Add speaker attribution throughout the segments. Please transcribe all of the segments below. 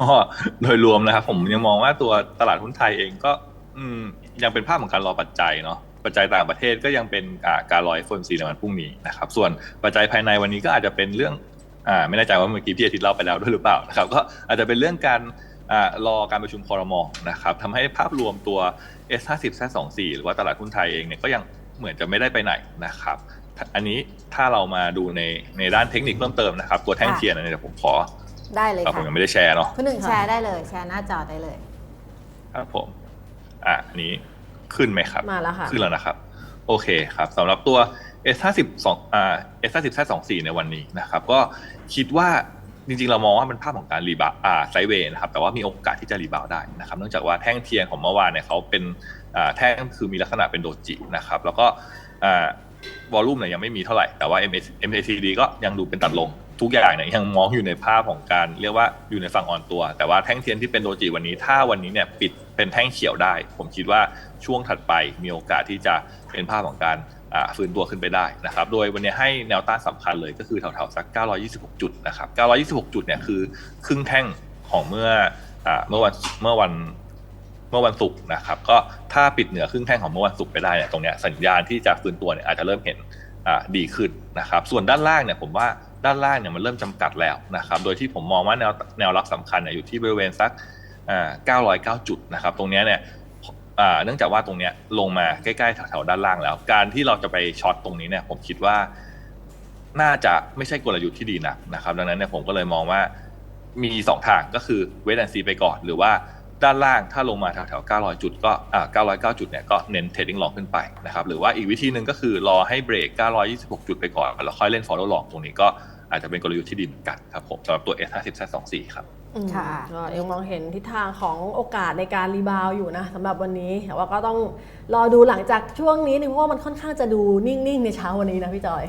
Speaker 1: ก็โดยรวมนะครับ ผมยังมองว่าตัวตลาดหุ้นไทยเองก็ อืม ยังเป็นภาพของการรอปัจจัยเนาะปัจจัยต่างประเทศก็ยังเป็นการรอ FOMC ในวันพรุ่งนี้นะครับ ส่วนปัจจัยภายในวันนี้ก็อาจจะเป็นเรื่องอ่าไม่แน่ใจว่าเมื่อกี้พี่อาทิตย์เล่าไปแล้วด้วยหรือเปล่านะครับ ก็อาจจะเป็นเรื่องการอ่ารอการประชุมคอรมอนะครับทำให้ภาพรวมตัว S50 z 24 หรือว่าตลาดหุ้นไทยเองเนี่ยก็ยังเหมือนจะไม่ได้ไปไหนนะครับ อันนี้ถ้าเรามาดูในในด้านเทคนิคเพิ่มเติมนะครับ ตัวแท่งเทียนอันนี้เดี๋ยผมขอ
Speaker 2: ได้เลย
Speaker 1: ครับผ
Speaker 2: ค่ะ
Speaker 1: มยังไม่ได้แชร์เนาะ
Speaker 2: คุณหนึ่งแชร์ได้เลย แชร์หน้าจอได้เลย
Speaker 1: ครับผมอะอันนี้ขึ้นไหมครับ
Speaker 3: มาแล้วค่ะ
Speaker 1: ขึ้นแล้วนะครับ โอเคครับสำหรับตัว S50 2อ่า S50 Z24 ในวันนี้นะครับ ก็คิดว่าจริงๆ เรามองว่ามันภาพของการรีบาวอ่าไซด์เวย์นะครับแต่ว่ามีโอกาสที่จะรีบาวได้นะครับ เนื่องจากว่าแท่งเทียนของเมื่อวานเนี่ยเขาเป็นอ่าแท่งคือมีลักษณะเป็นโดจินะครับ แล้วก็อ่าวอลลุ่มเนี่ยยังไม่มีเท่าไหร่แต่ว่า MS MACD ก็ยังดูเป็นตัดลง ทุกอย่างเนี่ยยังมองอยู่ในภาพของการเรียกว่าอยู่ในฝั่งอ่อนตัว แต่ว่าแท่งเทียนที่เป็นโดจิวันนี้ ถ้าวันนี้เนี่ยปิดเป็นแท่งเขียวได้ ผมคิดว่าช่วงถัดไปมีโอกาสที่จะเป็นภาพของการฟื้นตัวขึ้นไปได้นะครับ โดยวันนี้ให้แนวต้านสำคัญเลยก็คือแถวๆสัก 926 จุดนะครับ 926 จุดเนี่ยคือครึ่งแท่งของเมื่ออเมื่อวันเมื่อวันเมื่อวันศุกร์นะครับ ก็ถ้าปิดเหนือครึ่งแท่งของเมื่อวันศุกร์ไปได้เนี่ยตรงเนี้ยสัญญาณที่จะฟื้นตัวเนี่ยอาจจะเริ่มเห็นดีขึ้นนะครับ ส่วนด้านล่างเนี่ยผมว่า ด้านล่างเนี่ยมันเริ่มจำกัดแล้วนะครับโดยที่ผมมองว่าแนวแนวรับสำคัญเนี่ยอยู่ที่บริเวณสักอ่า909 จุดนะครับตรงนี้เนี่ยเนื่องจากว่าตรงนี้ลงมาใกล้ๆแถวๆด้านล่างแล้ว การที่เราจะไปช็อตตรงนี้เนี่ยผมคิดว่าน่าจะไม่ใช่กลยุทธ์ที่ดีนักนะครับ ดังนั้นเนี่ยผมก็เลยมองว่ามีสองทางก็คือเวทแอนซีไปก่อนหรือว่า ด้านล่างถ้าลงมาแถวๆ 900 จุดก็อ่า909 จุดเนี่ยก็เน้นเทรดดิ้งลองขึ้นไปนะครับ หรือว่าอีกวิธีหนึ่งก็คือรอให้เบรก 926 จุดไปก่อน แล้วค่อยเล่น follow long ตรงนี้ก็อาจจะเป็นกลยุทธ์ที่ดีเหมือนกันครับผมสำหรับตัว S50 Z24 ครับ
Speaker 3: อืม
Speaker 2: ค่ะ
Speaker 3: ก็ยังมองเห็นทิศทางของโอกาสในการรีบาวด์อยู่นะสำหรับวันนี้แต่ว่าก็ต้องรอดูหลังจากช่วงนี้นึงเพราะว่ามันค่อนข้างจะดูนิ่งๆในเช้าวันนี้นะพี่จอย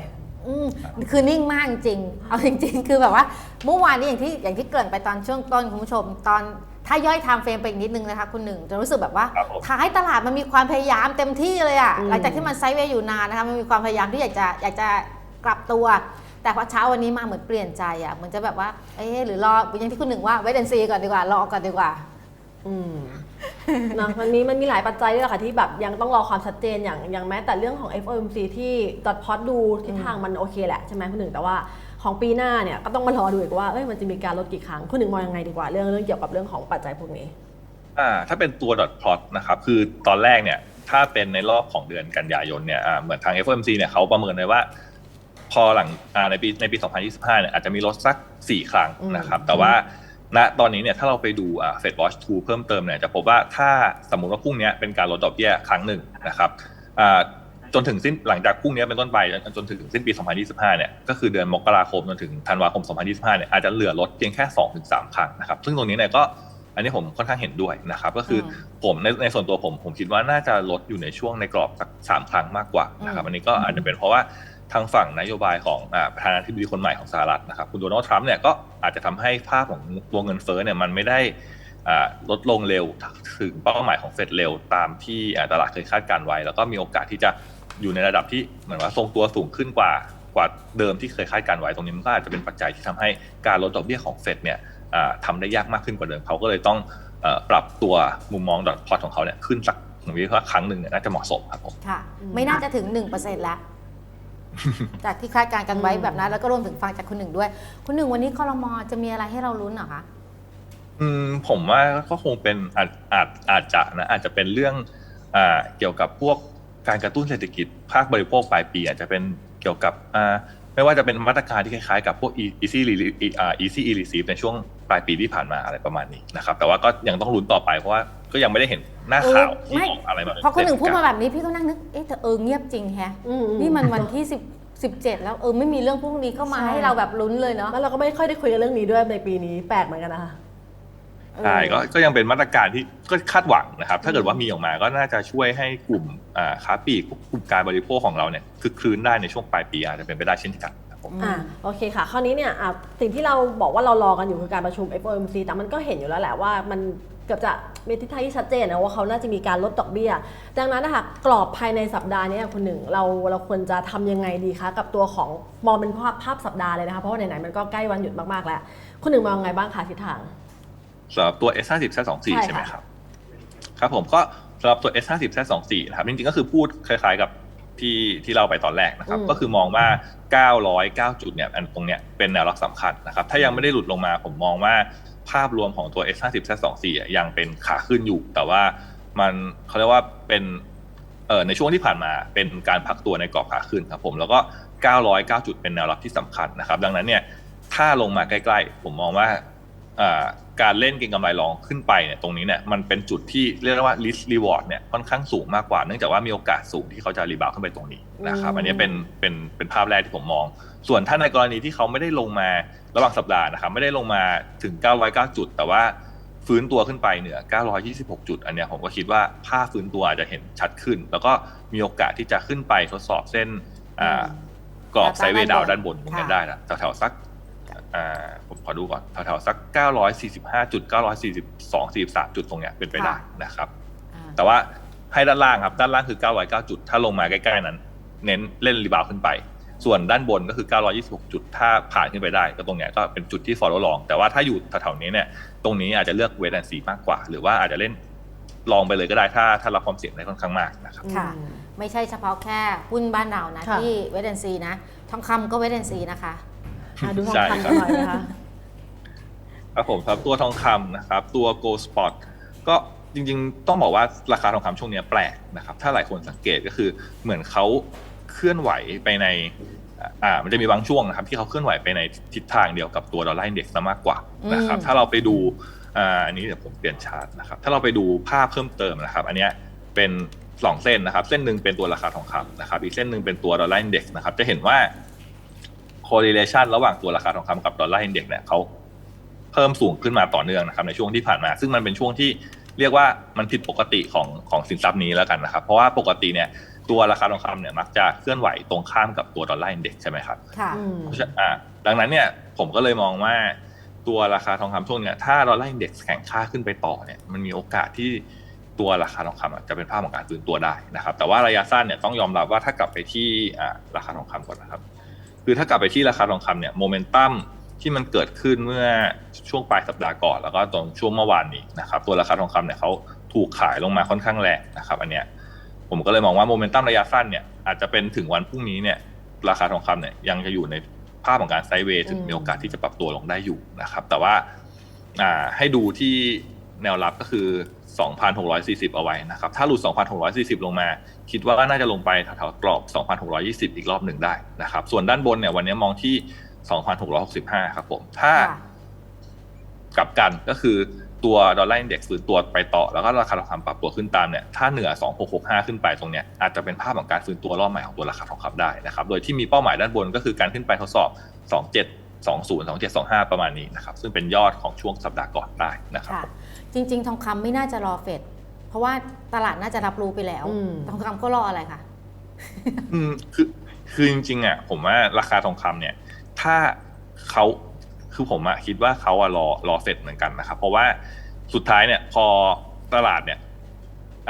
Speaker 2: อืมคือนิ่งมากจริง เอาจริง ๆ คือแบบว่าเมื่อวานนี้อย่างที่อย่างที่เกริ่นไปตอนช่วงต้นคุณผู้ชม ตอน ถ้าย่อยไทม์เฟรมไปอีกนิดนึงนะคะคุณหนึ่งจะรู้สึกแบบว่า
Speaker 1: ครับผม
Speaker 2: ท้ายตลาดมันมีความพยายามเต็มที่เลยอะ
Speaker 3: อืม
Speaker 2: หลังจากที่มันไซด์เวย์อยู่นานนะคะมันมีความพยายามที่อยากจะอยากจะกลับตัว แต่พอเช้าวันนี้มาเหมือนเปลี่ยนใจอะเหมือนจะแบบว่าเอ๊ะหรือรออย่างที่คุณหนึ่งว่าไว้เดนซีก่อนดีกว่ารอก่อนดีกว่า
Speaker 3: อืมนะมันมีมันมีหลายปัจจัยด้วยแหละค่ะที่แบบยังต้องรอความชัดเจนอย่างอย่างแม้แต่เรื่องของ FOMC ที่ดอทพอตดูทิศทางมันโอเคแหละใช่ไหมคุณหนึ่งแต่ว่า ของปีหน้าเนี่ยก็ต้องมารอดูอีกว่าเอ้ยมันจะมีการลดกี่ครั้งคุณหนึ่งมองยังไงดีกว่าเรื่องเรื่องเกี่ยวกับเรื่องของปัจจัยพวกนี้
Speaker 1: อ่าถ้าเป็นตัว dot plot นะครับคือตอนแรกเนี่ยถ้าเป็นในรอบของเดือนกันยายนเนี่ยอ่าเหมือนทาง FOMC เนี่ยเขาประเมินไว้ว่า พอหลังอ่าในปีในปี 2025 เนี่ยอาจจะมีลดสัก 4 ครั้งนะครับแต่ว่าณตอนนี้เนี่ยถ้าเราไปดูอ่า Fed Watch 2เพิ่มเติมเนี่ยจะพบว่าถ้าสมมุติว่าพรุ่งนี้เป็นการลดดอกเบี้ยครั้งหนึ่งนะครับอ่า จนถึงสิ้นหลังจากพรุ่งนี้เป็นต้นไปจนถึงสิ้นปี 2025 เนี่ยก็คือเดือนมกราคมจนถึงธันวาคม 2025 เนี่ยอาจจะเหลือลดเพียงแค่ 2-3 ครั้งนะครับซึ่งตรงนี้เนี่ยก็อันนี้ผมค่อนข้างเห็นด้วยนะครับก็คืออ
Speaker 2: ม
Speaker 1: ผมในในส่วนตัวผมผมคิดว่าน่าจะลดอยู่ในช่วงในกรอบสักสามครั้งมากกว่านะครับ
Speaker 2: อืม
Speaker 1: อันนี้ก็อาจจะเป็นเพราะว่าทางฝั่งนโยบายของอ่าประธานาธิบดีคนใหม่ของสหรัฐนะครับคุณโดนัลด์ทรัมป์เนี่ยก็อาจจะทำให้ภาพของตัวเงินเฟ้อเนี่ยมันไม่ได้อ่าลดลงเร็วถึงเป้าหมายของเฟดเร็วตามที่อ่าตลาดเคยคาดการไว้ แล้วก็มีโอกาสที่จะ อยู่ในระดับที่เหมือนว่าทรงตัวสูงขึ้นกว่ากว่าเดิมที่เคยคาดการไว้ตรงนี้มันก็อาจจะเป็นปัจจัยที่ทำให้การลดดอกเบี้ยของเฟดเนี่ยอ่าทำได้ยากมากขึ้นกว่าเดิมเขาก็เลยต้องเอ่อปรับตัวมุมมองดอทพอตของเขาเนี่ยขึ้นสักผมคิดว่าครั้งหนึ่งเนี่ยน่าจะเหมาะสมครับผม
Speaker 2: ค่ะ
Speaker 3: อืม
Speaker 2: ไม่น่าจะถึง 1%แล้ว จากที่คาดการณ์กันไว้
Speaker 3: อืม
Speaker 2: แบบนั้น แล้วก็รวมถึงฟังจากคุณหนึ่งด้วย คุณหนึ่งวันนี้คอรมอจะมีอะไรให้เราลุ้นเหรอคะ
Speaker 1: อืมผมว่าก็คงเป็นอาจอาจอาจจะนะอาจจะเป็นเรื่องอ่าเกี่ยวกับพวก การกระตุ้นเศรษฐกิจภาคบริโภคปลายปีอาจจะเป็นเกี่ยวกับอ่าไม่ว่าจะเป็นมาตรการที่คล้ายๆกับพวก easy relief อ่า easy e receive ในช่วงปลายปีที่ผ่านมาอะไรประมาณนี้นะครับ แต่ว่าก็ยังต้องลุ้นต่อไปเพราะว่าก็ยังไม่ได้เห็นหน้าข่าวที่
Speaker 2: ไม่
Speaker 1: ออกอะไรมา
Speaker 2: พอคุณหนึ่งพูดมาแบบนี้พี่ก็นั่งนึกเอ๊ะแต่เออเงียบจริงแฮะ
Speaker 3: อืมอื
Speaker 2: นี่มันวันที่10 17แล้วเออไม่มีเรื่องพวกนี้เข้ามา
Speaker 3: ใช่
Speaker 2: ให้เราแบบลุ้นเลยเนาะ
Speaker 3: แล้วเราก็ไม่ค่อยได้คุยกันเรื่องนี้ด้วยในปีนี้แปลกเหมือนกันนะคะ
Speaker 1: ใช่ก็ก็ยังเป็นมาตรการที่ก็คาดหวังนะครับ ถ้าเกิดว่ามีออกมาก็น่าจะช่วยให้กลุ่มอ่าค้าปลีกกลุ่มการบริโภคของเราเนี่ยคือคลืนได้ในช่วงปลายปีอาจจะเป็นไปได้เช่นกันครับผม
Speaker 3: อ่าโอเคค่ะคราวนี้เนี่ยอะสิ่งที่เราบอกว่าเรารอกันอยู่คือการประชุม FOMC แต่มันก็เห็นอยู่แล้วแหละว่ามันเกือบจะมีทิศทางที่ชัดเจนนะว่าเขาน่าจะมีการลดดอกเบี้ย ดังนั้นนะคะกรอบภายในสัปดาห์นี้คุณหนึ่งเราเราควรจะทำยังไงดีคะกับตัวของมองเป็นภาพภาพสัปดาห์เลยนะคะเพราะว่าไหนๆมันก็ใกล้วันหยุดมากๆแล้วคุณหนึ่งมองไงบ้างคะทิศทาง
Speaker 1: สำหรับตัว S50 Z24
Speaker 3: ใช่ค่ะ
Speaker 1: ใช่ไหมครับ ครับผมก็สำหรับตัว S50 Z24 นะครับจริงๆก็คือพูดคล้ายๆกับที่ที่เราไปตอนแรกนะครับ
Speaker 3: อืม
Speaker 1: ก็คือมองว่า 909 จุดเนี่ยอันตรงเนี้ยเป็นแนวรับสำคัญนะครับ ถ้ายังไม่ได้หลุดลงมาผมมองว่าภาพรวมของตัว S50 Z24 อะยังเป็นขาขึ้นอยู่ แต่ว่ามันเขาเรียกว่าเป็นเอ่อในช่วงที่ผ่านมาเป็นการพักตัวในกรอบขาขึ้นครับผมแล้วก็ 909 จุดเป็นแนวรับที่สำคัญนะครับ ดังนั้นเนี่ยถ้าลงมาใกล้ ๆ ผมมองว่าอ่า การเล่นเก็งกำไรรองขึ้นไปเนี่ยตรงนี้เนี่ยมันเป็นจุดที่เรียกได้ว่า risk reward เนี่ยค่อนข้างสูงมากกว่าเนื่องจากว่ามีโอกาสสูงที่เขาจะรีบาวขึ้นไปตรงนี้นะครับ
Speaker 3: อืม
Speaker 1: อันนี้เป็นเป็นเป็นภาพแรกที่ผมมอง ส่วนถ้าในกรณีที่เขาไม่ได้ลงมาระหว่างสัปดาห์นะครับไม่ได้ลงมาถึง 909 จุด แต่ว่าฟื้นตัวขึ้นไปเหนือ 926 จุด อันเนี้ยผมก็คิดว่าภาพฟื้นตัวอาจจะเห็นชัดขึ้น แล้วก็มีโอกาสที่จะขึ้นไปทดสอบเส้นอ่ากรอบไซด์เวย์ดาวด้านบนตรงนี้
Speaker 2: ค่ะ
Speaker 1: ได้นะแถวๆสัก อ่าผมขอดูก่อนแถวๆสัก 945จุด942 43จุดตรงเนี้ยเป็นไปได้นะครับ
Speaker 2: อ่า
Speaker 1: แต่ว่าให้ด้านล่างครับ ด้านล่างคือ 909 จุด ถ้าลงมาใกล้ๆนั้น เน้นเล่นรีบาวขึ้นไป ส่วนด้านบนก็คือ 926 จุด ถ้าผ่านขึ้นไปได้ ก็ตรงเนี้ยก็เป็นจุดที่ follow ลอง แต่ว่าถ้าอยู่แถวๆนี้เนี่ย ตรงนี้อาจจะเลือกเวทแอนซีมากกว่า หรือว่าอาจจะเล่นลองไปเลยก็ได้ ถ้าถ้ารับความเสี่ยงได้ค่อนข้างมากนะครับ
Speaker 2: ค่ะ
Speaker 3: อืม
Speaker 2: ไม่ใช่เฉพาะแค่หุ้นบ้านเรานะ
Speaker 3: ค่ะ
Speaker 2: ที่เวดเดนซีนะ ทองคำก็เวดเดนซีนะคะ
Speaker 3: อะดูทอง
Speaker 1: ใช่
Speaker 3: คำ
Speaker 1: ครั
Speaker 3: กับนหน่อยนะคะ
Speaker 1: ครับผมครับตัวทองคำนะครับตัว Gold Spot ก็จริงๆ ต้องบอกว่าราคาทองคำช่วงเนี้ยแปลกนะครับถ้าหลายคนสังเกตก็คือเหมือนเขาเคลื่อนไหวไปในอ่ามันจะมีบางช่วงนะครับที่เขาเคลื่อนไหวไปในทิศทางเดียวกับตัวดอลลาร์อินเด็กซ์มากกว่านะครับ
Speaker 2: อืม
Speaker 1: ถ้าเราไปดูอ่าอันนี้เดี๋ยวผมเปลี่ยนชาร์ตนะครับถ้าเราไปดูภาพเพิ่มเติมนะครับ อันเนี้ยเป็นสองเส้นนะครับเส้นหนึ่งเป็นตัวราคาทองคำนะครับอีกเส้นหนึ่งเป็นตัวดอลลาร์อินเด็กซ์นะครับจะเห็นว่า correlation ระหว่างตัวราคาทองคำกับดอลลาร์อินเด็กซ์เนี่ยเขาเพิ่มสูงขึ้นมาต่อเนื่องนะครับในช่วงที่ผ่านมา ซึ่งมันเป็นช่วงที่เรียกว่ามันผิดปกติของของสินทรัพย์นี้แล้วกันนะครับ เพราะว่าปกติเนี่ยตัวราคาทองคำเนี่ยมักจะเคลื่อนไหวตรงข้ามกับตัวดอลลาร์อินเด็กซ์ใช่ไหมครับ
Speaker 2: ค่ะ
Speaker 3: อืม
Speaker 1: เพราะฉะอ่าดังนั้นเนี่ยผมก็เลยมองว่าตัวราคาทองคำช่วงเนี้ยถ้าดอลลาร์อินเด็กซ์แข็งค่าขึ้นไปต่อเนี่ยมันมีโอกาสที่ตัวราคาทองคำอะจะเป็นภาพของการฟื้นตัวได้นะครับ แต่ว่าระยะสั้นเนี่ยต้องยอมรับว่าถ้ากลับไปที่อ่าราคาทองคำก่อนนะครับ คือถ้ากลับไปที่ราคาทองคำเนี่ยโมเมนตัมที่มันเกิดขึ้นเมื่อช่วงปลายสัปดาห์ก่อน แล้วก็ตอนช่วงเมื่อวานนี้นะครับตัวราคาทองคำเนี่ยเขาถูกขายลงมาค่อนข้างแรงนะครับ อันเนี้ยผมก็เลยมองว่าโมเมนตัมระยะสั้นเนี่ยอาจจะเป็นถึงวันพรุ่งนี้เนี่ยราคาทองคำเนี่ยยังจะอยู่ในภาพของการไซด์เวย์ถึง
Speaker 3: อืม
Speaker 1: มีโอกาสที่จะปรับตัวลงได้อยู่นะครับ แต่ว่าอ่าให้ดูที่แนวรับก็คือ 2,640 เอาไว้นะครับ ถ้าหลุด 2,640 ลงมา คิดว่าน่าจะลงไปแถวๆกรอบ 2,620 อีกรอบหนึ่งได้นะครับ ส่วนด้านบนเนี่ยวันนี้มองที่ 2,665 ครับผม ถ้ากลับกันก็คือตัวดอลลาร์อินเด็กซ์ฟื้นตัวไปต่อ แล้วก็ราคาทองคำปรับตัวขึ้นตามเนี่ย ถ้าเหนือ 2665 ขึ้นไปตรงเนี้ยอาจจะเป็นภาพของการฟื้นตัวรอบใหม่ของตัวราคาทองคำได้นะครับ โดยที่มีเป้าหมายด้านบนก็คือการขึ้นไปทดสอบ 2720 2725 ประมาณนี้นะครับ ซึ่งเป็นยอดของช่วงสัปดาห์ก่อนได้นะครับ
Speaker 2: จริง ๆ ทองคำไม่น่าจะรอเฟดเพราะว่าตลาดน่าจะรับรู้ไปแล้ว
Speaker 3: อืม
Speaker 2: ทองคำก็รออะไรคะ
Speaker 1: อืมคือคือจริงๆอะผมว่าราคาทองคำเนี่ย ถ้าเขาคือผมอะคิดว่าเขาอะรอรอเสร็จเหมือนกันนะครับ เพราะว่าสุดท้ายเนี่ย พอตลาดเนี่ย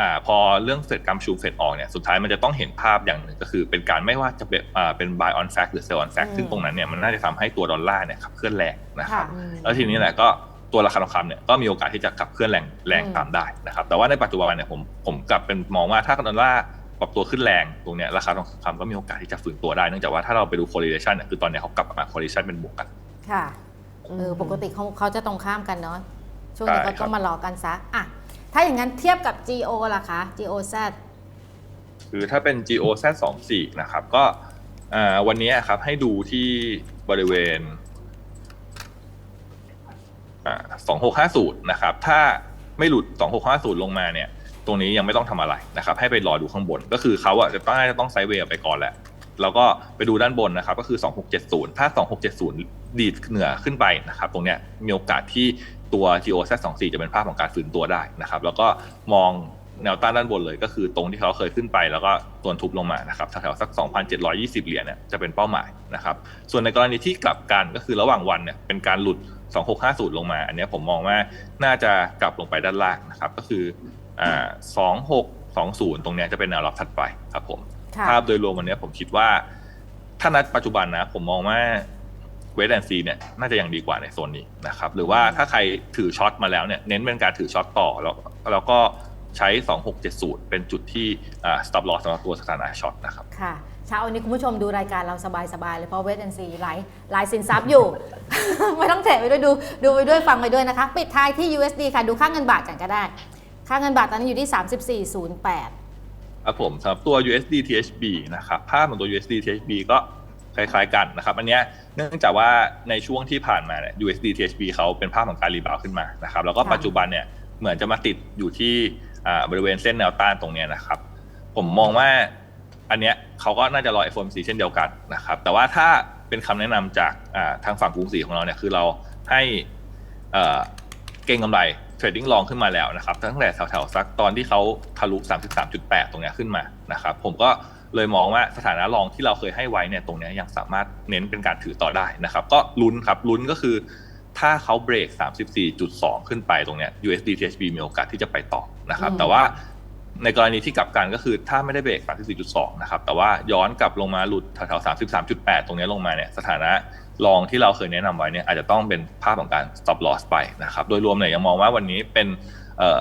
Speaker 1: อ่า พอเรื่องเสร็จกำชูเสร็จออกเนี่ย สุดท้ายมันจะต้องเห็นภาพอย่างหนึ่งก็คือ เป็นการไม่ว่าจะเป็นอ่าเป็น buy on fact หรือ sell on fact
Speaker 2: อืม
Speaker 1: ซึ่งตรงนั้นเนี่ยมันน่าจะทำให้ตัวดอลลาร์เนี่ยขับเคลื่อนแรงนะครับ
Speaker 2: ค่ะ
Speaker 3: อืม
Speaker 1: แล้วทีนี้แหละก็ ตัวราคาทองคำเนี่ยก็มีโอกาสที่จะขับเคลื่อนแรงแรง
Speaker 2: อืม
Speaker 1: ตามได้นะครับ แต่ว่าในปัจจุบันเนี่ยผมผมกลับเป็นมองว่าถ้าดอลลาร์ปรับตัวขึ้นแรงตรงเนี้ยราคาทองคำก็มีโอกาสที่จะฟื้นตัวได้เนื่องจากว่าถ้าเราไปดู correlation เนี่ยคือตอนเนี้ยเขากลับมา correlation เป็นบวกกัน
Speaker 2: ค่ะ
Speaker 3: อืม
Speaker 2: เออปกติเขาเขาจะตรงข้ามกันเนาะช่วงนี้
Speaker 1: ใช่
Speaker 2: ก็
Speaker 1: ครั
Speaker 2: ต้
Speaker 1: บ
Speaker 2: องมารอกันซะอะถ้าอย่างนั้นเทียบกับ GO ล่ะคะ GOZ
Speaker 1: คือถ้าเป็น GO Z 2 4นะครับก็อ่าวันนี้ครับให้ดูที่บริเวณ สองหกห้าศูนย์นะครับ ถ้าไม่หลุดสองหกห้าศูนย์ลงมาเนี่ย ตรงนี้ยังไม่ต้องทำอะไรนะครับ ให้ไปรอดูข้างบน ก็คือเขาอะจะต้องจะต้องไซด์เวย์ไปก่อนแหละ แล้วก็ไปดูด้านบนนะครับ ก็คือ 2670 ถ้า 2670 ดีดเหนือขึ้นไปนะครับ ตรงเนี้ยมีโอกาสที่ตัว GO Z24 จะเป็นภาพของการฟื้นตัวได้นะครับ แล้วก็มองแนวต้านด้านบนเลยก็คือตรงที่เขาเคยขึ้นไปแล้วก็ตัวทุบลงมานะครับแถวๆสัก 2,720 เหรียญเนี่ยจะเป็นเป้าหมายนะครับ ส่วนในกรณีที่กลับกันก็คือระหว่างวันเนี่ยเป็นการหลุด 2650 ลงมา อันเนี้ยผมมองว่าน่าจะกลับลงไปด้านล่างนะครับ ก็คืออ่า2620 ตรงเนี้ยจะเป็นแนวรับถัดไปครับผม
Speaker 2: ค่ะ
Speaker 1: ภาพโดยรวมวันนี้ผมคิดว่า ถ้านัดปัจจุบันนะ ผมมองว่าเวทแอนซีเนี่ยน่าจะยังดีกว่าในโซนนี้นะครับ หรือว่าถ้าใครถือช็อตมาแล้วเนี่ยเน้นเป็นการถือช็อตต่อแล้วแล้วก็ ใช้ 2670 เป็นจุดที่อ่า stop loss สำหรับตัวสถานะช็อตนะครับ
Speaker 2: ค่ะ เช้าวันนี้คุณผู้ชมดูรายการเราสบายๆเลยเพราะเวทแอนซีหลายหลายสินทรัพย์อยู่ ไม่ต้องเทรดไปด้วยดูดูไปด้วยฟังไปด้วยนะคะ ปิดท้ายที่ USD ค่ะ ดูค่าเงินบาทกันก็ได้ ค่าเงินบาทตอนนี้อยู่ที่ 34.08
Speaker 1: ครับผมสำหรับตัว USD THB นะครับภาพของตัว USD THB ก็คล้ายๆกันนะครับอันเนี้ยเนื่องจากว่าในช่วงที่ผ่านมาเนี่ย USD THB เขาเป็นภาพของการรีบาวด์ขึ้นมานะครับแล้วก็
Speaker 2: ค่ะ
Speaker 1: ปัจจุบันเนี่ยเหมือนจะมาติดอยู่ที่อ่า บริเวณเส้นแนวต้านตรงนี้นะครับ ผมมองว่าอันเนี้ยเขาก็น่าจะรอ FOMC เช่นเดียวกันนะครับ แต่ว่าถ้าเป็นคำแนะนำจากทางฝั่งกรุงศรีของเราเนี่ยคือเราให้เอ่อเก็งกำไรเทรดดิ้งลองขึ้นมาแล้วนะครับ ตั้งแต่แถวๆสักตอนที่เขาทะลุ 33.8 ตรงนี้ขึ้นมานะครับ ผมก็เลยมองว่าสถานะรองที่เราเคยให้ไว้เนี่ยตรงนี้ยยังสามารถเน้นเป็นการถือต่อได้นะครับ ก็ลุ้นครับลุ้นก็คือถ้าเขาเบรก 34.2 ขึ้นไปตรงเนี้ย USD THB มีโอกาสที่จะไปต่อ นะครับ
Speaker 2: อืม
Speaker 1: แต่ว่าในกรณีที่กลับกันก็คือถ้าไม่ได้เบรก 34.2 นะครับ แต่ว่าย้อนกลับลงมาหลุดแถวๆ 33.8 ตรงเนี้ยลงมาเนี่ยสถานะรองที่เราเคยแนะนำไว้เนี่ยอาจจะต้องเป็นภาพของการ stop loss ไปนะครับ โดยรวมเนี่ยยังมองว่าวันนี้เป็นเอ่อ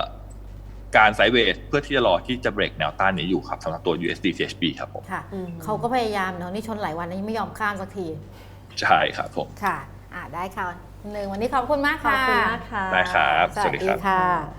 Speaker 1: การไซด์เวย์เพื่อที่จะรอที่จะเบรกแนวต้านนี้อยู่ครับสำหรับตัว USD THB ครับผม
Speaker 2: ค่ะ
Speaker 3: อืม
Speaker 2: เขาก็พยายามเนาะนี่ชนหลายวันแล้วยังไม่ยอมข้ามสักที
Speaker 1: ใช่ครับผม
Speaker 2: ค่ะอ่าได้ค่ะหนึ่งวันนี้ขอบคุณมาก
Speaker 3: ขอบ
Speaker 2: ค่ะ
Speaker 3: คุณมากค่ะ
Speaker 1: ได้ครับ
Speaker 2: สวัสดีค่ะ